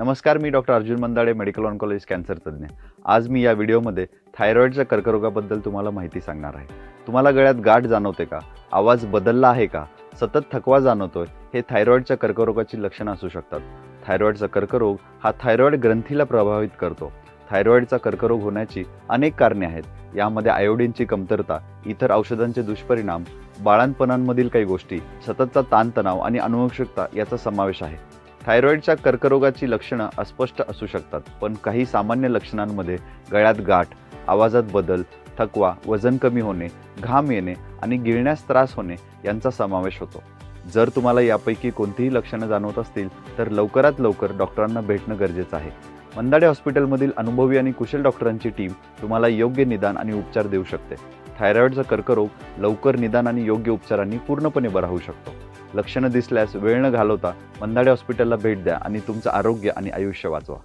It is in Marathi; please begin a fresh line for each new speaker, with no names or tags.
नमस्कार मी doctor Arjun Mandade medical oncologist cancer तज्ज्ञ. आज मी या व्हिडिओमध्ये थायरॉईडच्या कर्करोगाबद्दल तुम्हाला माहिती सांगणार आहे. तुम्हाला गळ्यात गाठ जाणवते का? आवाज बदलला आहे का? सतत थकवा जाणवतोय? हे थायरॉईडच्या कर्करोगाची लक्षणं असू शकतात. थायरॉईडचा कर्करोग हा थायरॉईड ग्रंथीला प्रभावित करतो. थायरॉईडचा कर्करोग होण्याची अनेक कारणे आहेत. यामध्ये आयोडीनची कमतरता इतर औषधांचे दुष्परिणाम बाळांपणांमधील काही गोष्टी सततचा ताणतणाव आणि अनुवंशिकता याचा समावेश आहे. थायरॉईडच्या कर्करोगाची लक्षणं अस्पष्ट असू शकतात पण काही सामान्य लक्षणांमध्ये गळ्यात गाठ आवाजात बदल थकवा वजन कमी होणे घाम येणे आणि गिळण्यास त्रास होणे यांचा समावेश होतो. जर तुम्हाला यापैकी कोणतीही लक्षणं जाणवत असतील तर लवकरात लवकर डॉक्टरांना भेटणं गरजेचं आहे. मंदाडे हॉस्पिटलमधील अनुभवी आणि कुशल डॉक्टरांची टीम तुम्हाला योग्य निदान आणि उपचार देऊ शकते. थायरॉईडचा कर्करोग लवकर निदान आणि योग्य उपचारांनी पूर्णपणे बरा होऊ शकतो. लक्षणं दिसल्यास वेळ न घालवता मंदाडे हॉस्पिटलला भेट द्या आणि तुमचं आरोग्य आणि आयुष्य वाचवा.